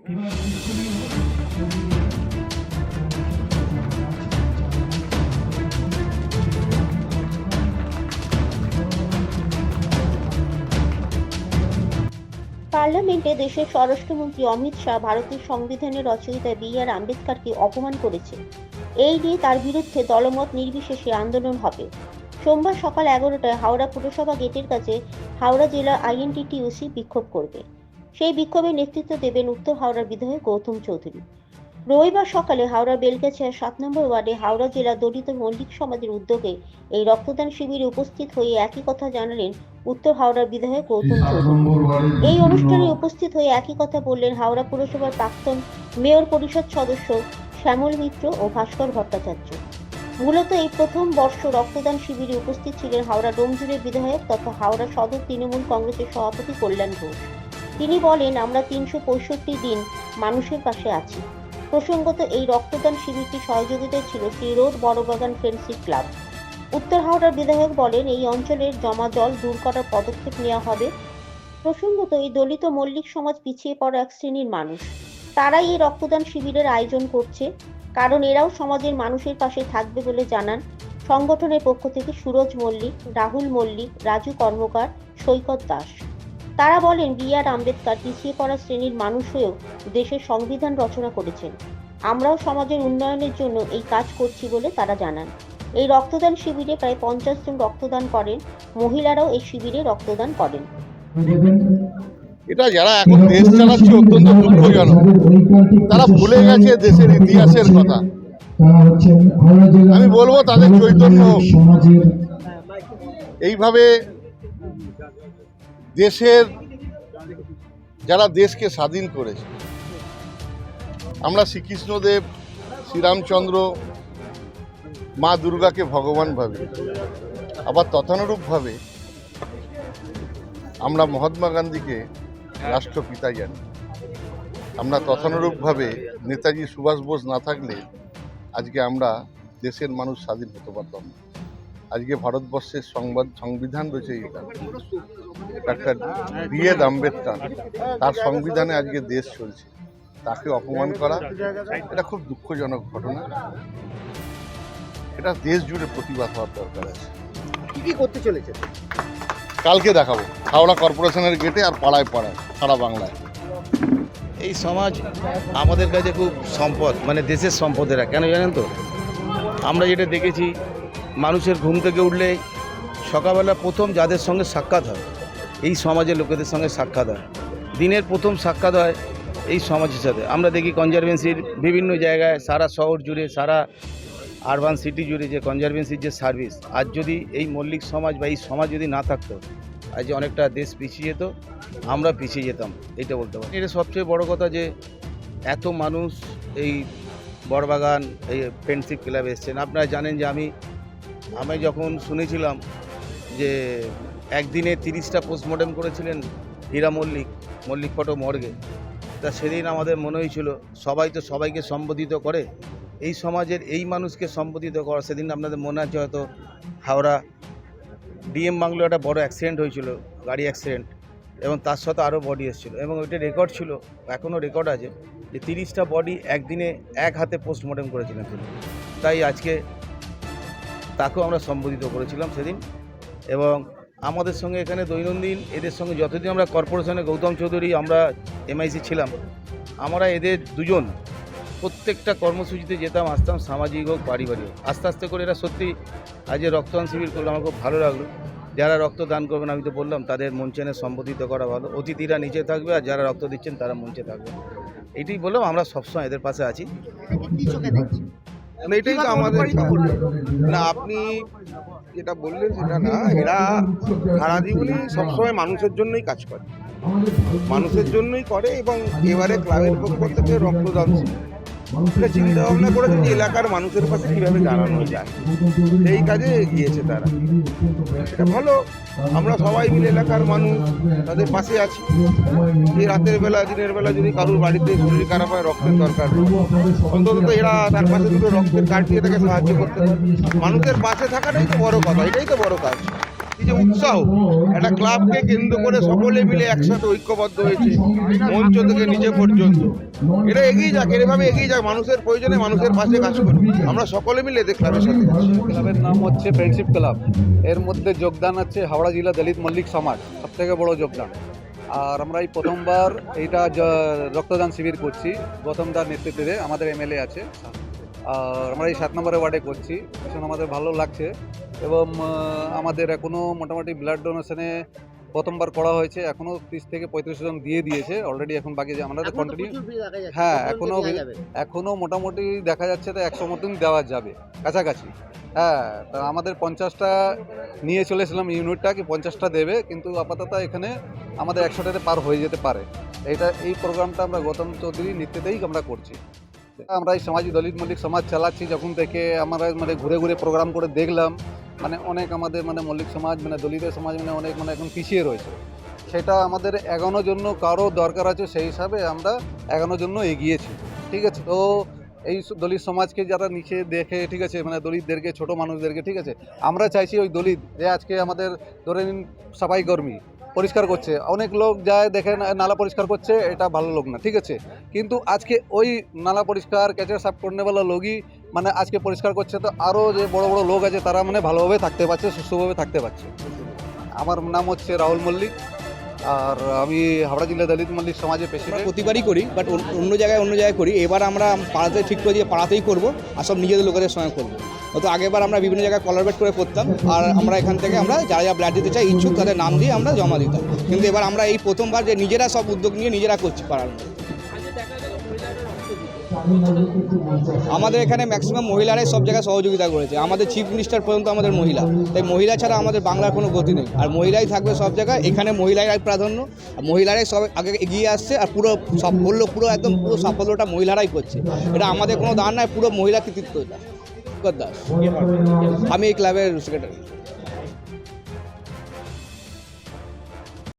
পার্লামেন্টে দেশের স্বরাষ্ট্রমন্ত্রী অমিত শাহ ভারতের সংবিধানের রচয়িতা বি আর আম্বেদকরকে অপমান করেছে। এই নিয়ে তার বিরুদ্ধে দলমত নির্বিশেষে আন্দোলন হবে। সোমবার সকাল এগারোটায় হাওড়া পুরসভা গেটের কাছে হাওড়া জেলা আইএনটিটিউসি বিক্ষোভ করবে। সেই বিক্ষোভে নেতৃত্ব দেবেন উত্তর হাওড়ার বিধায়ক গৌতম চৌধুরী। রবিবার সকালে হাওড়া বেলগাছিয়া সাত নম্বর ওয়ার্ডে হাওড়া জেলা দলিত মল্লিক সমাজের উদ্যোগে এই রক্তদান শিবিরে উপস্থিত হয়ে একই কথা জানালেন উত্তর হাওড়ার বিধায়ক গৌতম চৌধুরী। এই অনুষ্ঠানে উপস্থিত হয়ে একই কথা বললেন হাওড়া পুরসভার প্রাক্তন মেয়র পরিষদ সদস্য শ্যামল মিত্র ও ভাস্কর ভট্টাচার্য। মূলত এই প্রথম বর্ষ রক্তদান শিবিরে উপস্থিত ছিলেন হাওড়া ডোমজুরের বিধায়ক তথা হাওড়া সদর তৃণমূল কংগ্রেসের সভাপতি কল্যাণ ঘোষ। তিনি বলেন, আমরা তিনশো পঁয়ষট্টি দিন মানুষের পাশে আছি। প্রসঙ্গত, এই রক্তদান শিবিরটি সহযোগিতায় ছিল Shri road Barabagan friendship club. উত্তর হাওড়ার বিধায়ক বলেন, এই অঞ্চলের জমা জল দূর করার পদক্ষেপ নেওয়া হবে। প্রসঙ্গত, এই দলিত মল্লিক সমাজ পিছিয়ে পড়া এক শ্রেণির মানুষ। তারাই এই রক্তদান শিবিরের আয়োজন করছে। কারণ এরাও সমাজের মানুষের পাশে থাকবে বলে জানান সংগঠনের পক্ষ থেকে সুরজ মল্লিক, রাহুল মল্লিক, রাজু কর্মকার, সৈকত দাস। তারা বলেন বি আর আম্বেদকর পিছিয়ে পড়া শ্রেণির মানুষ হয়েও দেশের সংবিধান রচনা করেছেন। আমরাও সমাজের উন্নয়নের জন্য এই কাজ করছি বলে তারা জানান। এই রক্তদান শিবিরে প্রায় পঞ্চাশ জন রক্তদান করেন। মহিলারাও এই শিবিরে রক্তদান করেন। এটা যারা এখন দেশ চালাচ্ছে অত্যন্ত দুঃখজনক তারা ভুলে গেছে দেশের ইতিহাসের কথা। আমি বলব তাদের চৈতন্য এইভাবে দেশের যারা দেশকে স্বাধীন করেছে, আমরা শ্রীকৃষ্ণদেব, শ্রীরামচন্দ্র, মা দুর্গাকে ভগবান ভাবি, আবার তথানুরূপভাবে আমরা মহাত্মা গান্ধীকে রাষ্ট্রপিতা জানি। আমরা তথানুরূপভাবে নেতাজি সুভাষ বোস না থাকলে আজকে আমরা দেশের মানুষ স্বাধীন হতে পারতাম না। আজকে ভারতবর্ষের সংবাদ সংবিধান রয়েছে এটা। ডাক্তার বি এড আম্বেদকর তার সংবিধানে আজকে দেশ চলছে। তাকে অপমান করা এটা খুব দুঃখজনক ঘটনা। এটা দেশ জুড়ে প্রতিবাদ হওয়ার দরকার আছে। কি কি করতে চলেছে? কালকে দেখাবো। হাওড়া কর্পোরেশনের গেটে আর পাড়ায় পাড়ায় সারা বাংলায়। এই সমাজ আমাদের কাছে খুব সম্পদ মানে দেশের সম্পদ এরা। কেন জানেন তো? আমরা যেটা দেখেছি মানুষের ঘুম থেকে উঠলে সকালবেলা প্রথম যাদের সঙ্গে সাক্ষাৎ হয়, এই সমাজের লোকেদের সঙ্গে সাক্ষাৎ হয়। দিনের প্রথম সাক্ষাৎ হয় এই সমাজের সাথে। আমরা দেখি কনজারভেন্সির বিভিন্ন জায়গায় সারা শহর জুড়ে, সারা আরবান সিটি জুড়ে যে কনজারভেন্সির যে সার্ভিস আজ যদি এই মল্লিক সমাজ বা এই সমাজ যদি না থাকতো, আজ অনেকটা দেশ পিছিয়ে যেত, আমরা পিছিয়ে যেতাম, এটা বলতে পারি। এটা সবচেয়ে বড় কথা যে এত মানুষ এই বড়বাগান, এই ফ্রেন্ডশিপ ক্লাবে এসছেন। আপনারা জানেন যে আমি আমি যখন শুনেছিলাম যে একদিনে তিরিশটা পোস্টমর্টেম করেছিলেন হীরা মল্লিক মল্লিক ফটো মর্গে, তা সেদিন আমাদের মনে হয়েছিল, সবাই তো সবাইকে সম্বোধিত করে, এই সমাজের এই মানুষকে সম্বোধিত করা, সেদিন আপনাদের মনে আছে হয়তো হাওড়া ডিএম বাংলো একটা বড় অ্যাক্সিডেন্ট হয়েছিল, গাড়ি অ্যাক্সিডেন্ট এবং তার সাথে আরও বডি এসেছিল, এবং ওইটা রেকর্ড ছিল, এখনও রেকর্ড আছে যে তিরিশটা বডি একদিনে এক হাতে পোস্টমর্টেম করেছিলেন তিনি। তাই আজকে তাকেও আমরা সম্বোধিত করেছিলাম সেদিন। এবং আমাদের সঙ্গে এখানে দৈনন্দিন এদের সঙ্গে যতদিন আমরা কর্পোরেশনে গৌতম চৌধুরী, আমরা এমআইসি ছিলাম, আমরা এদের দুজন প্রত্যেকটা কর্মসূচিতে যেতাম, আসতাম সামাজিক হোক, পারিবারিক হোক। আস্তে আস্তে করে এরা সত্যি আজ রক্তদান শিবির করল, আমার খুব ভালো লাগল। যারা রক্তদান করবেন, আমি তো বললাম, তাদের মঞ্চেনে সম্বোধিত করা ভালো। অতিথিরা নিচে থাকবে আর যারা রক্ত দিচ্ছেন, তারা মঞ্চে থাকবে। এটাই বললাম, আমরা সবসময় এদের পাশে আছি। মানে এটাই তো আমাদের না আপনি যেটা বললেন সেটা না এরা সারা জীবনই সবসময় মানুষের জন্যই কাজ করে। মানুষের জন্যই করে এবং এবারে ক্লাবের পক্ষ থেকে রক্তদান শিবির। চিন্তা ভাবনা করেছে যে এলাকার মানুষের পাশে কীভাবে দাঁড়ানো যায়। সেই কাজে এগিয়েছে তারা। এটা ভালো। আমরা সবাই মিলে এলাকার মানুষ তাদের পাশে আছি। যে রাতের বেলা দিনের বেলা যদি কারোর বাড়িতে শরীর খারাপ হয় রক্তের দরকার অন্তত এরা তার পাশে দুটো রক্তের কার্ড দিয়ে তাকে সাহায্য করতে পারে। মানুষের পাশে থাকাটাই তো বড় কথা এটাই তো বড় কাজ। এই যে উৎসাহ, একটা ক্লাবকে কেন্দ্র করে সকলে মিলে একসাথে ঐক্যবদ্ধ হয়েছে, মঞ্চ থেকে নিচে পর্যন্ত। এটা এগিয়ে যাক এভাবে এগিয়ে যাক, মানুষের প্রয়োজনে মানুষের পাশে কাজ করুন আমরা সকলে মিলে এদের ক্লাবের সাথে ক্লাবের নাম হচ্ছে ফ্রেন্ডশিপ ক্লাব এর মধ্যে যোগদান আছে হাওড়া জেলা দলিত মল্লিক সমাজ সব থেকে বড় যোগদান। আর আমরা এই প্রথমবার এইটা রক্তদান শিবির করছি গৌতমদার নেতৃত্বে আমাদের এমএলএ আছে। আর আমরা এই সাত নম্বরের ওয়ার্ডে করছি। ভীষণ আমাদের ভালো লাগছে। এবং আমাদের এখনও মোটামুটি ব্লাড ডোনেশনে প্রথমবার করা হয়েছে। এখনও তিরিশ থেকে পঁয়ত্রিশ জন দিয়ে দিয়েছে। অলরেডি এখন বাকি যে আমরা কন্টিনিউ। হ্যাঁ, কখন এখনও দেওয়া ভিড়- যাবে? এখনও মোটামুটি দেখা যাচ্ছে তো একশো মতন দেওয়া যাবে কাছাকাছি। হ্যাঁ তা আমাদের পঞ্চাশটা নিয়ে চলেছিলাম ইউনিটটা কি পঞ্চাশটা দেবে কিন্তু আপাতত এখানে আমাদের একশোটাতে পার হয়ে যেতে পারে। এটা এই প্রোগ্রামটা আমরা গৌতম চৌধুরী নিত্যতেই আমরা করছি। আমরা এই সমাজ দলিত মল্লিক সমাজ চালাচ্ছি যখন থেকে আমরা মানে ঘুরে ঘুরে প্রোগ্রাম করে দেখলাম মানে অনেক আমাদের মানে মল্লিক সমাজ মানে দলিত সমাজ মানে অনেক মানে এখন পিছিয়ে রয়েছে। সেটা আমাদের এগানোর জন্য কারও দরকার আছে, সেই হিসাবে আমরা এগানোর জন্য এগিয়েছি, ঠিক আছে? তো এই দলিত সমাজকে যারা নিচে দেখে, ঠিক আছে মানে দলিতদেরকে, ছোট মানুষদেরকে, ঠিক আছে, আমরা চাইছি ওই দলিত যে আজকে আমাদের ধরে নিন সাফাই কর্মী পরিষ্কার করছে। অনেক লোক যায়, দেখে নালা পরিষ্কার করছে, এটা ভালো লোক না, ঠিক আছে? কিন্তু আজকে ওই নালা পরিষ্কার ক্যাচের সাফ করনেওয়ালা লোকই মানে আজকে পরিষ্কার করছে, তো আরও যে বড় বড় লোক আছে, তারা মানে ভালোভাবে থাকতে পারছে, সুস্থভাবে থাকতে পারছে। আমার নাম হচ্ছে রাহুল মল্লিক। আর আমি হাওড়া জেলা দলিত মল্লিক সমাজের আমরা প্রেসিডেন্ট। প্রতিবারই করি বাট অন্য জায়গায় অন্য জায়গায় করি। এবার আমরা পাড়াতে ঠিক করে দিয়ে পাড়াতেই করব আর সব নিজেদের লোকেদের সঙ্গে করব। তো আগেবার আমরা বিভিন্ন জায়গায় কলার বেট করে করতাম আর আমরা এখান থেকে আমরা যারা যা ব্লাড দিতে চাই ইচ্ছুক তাদের নাম দিয়ে আমরা জমা দিতাম। কিন্তু এবার আমরা এই প্রথমবার যে নিজেরা সব উদ্যোগ নিয়ে নিজেরা করছি পাড়ার। আমাদের এখানে ম্যাক্সিমাম মহিলারাই সব জায়গায় সহযোগিতা করেছে। আমাদের চিফ মিনিস্টার পর্যন্ত আমাদের মহিলা। তাই মহিলা ছাড়া আমাদের বাংলার কোনো গতি নেই। আর মহিলাই থাকবে সব জায়গায়, এখানে মহিলারাই প্রাধান্য। মহিলারাই সব আগে এগিয়ে আসছে আর পুরো সাফল্য, পুরো একদম পুরো সাফল্যটা মহিলারাই করছে। এটা আমাদের কোনো দান নয় পুরো মহিলা কৃতিত্ব দাস। আমি এই ক্লাবের সেক্রেটারি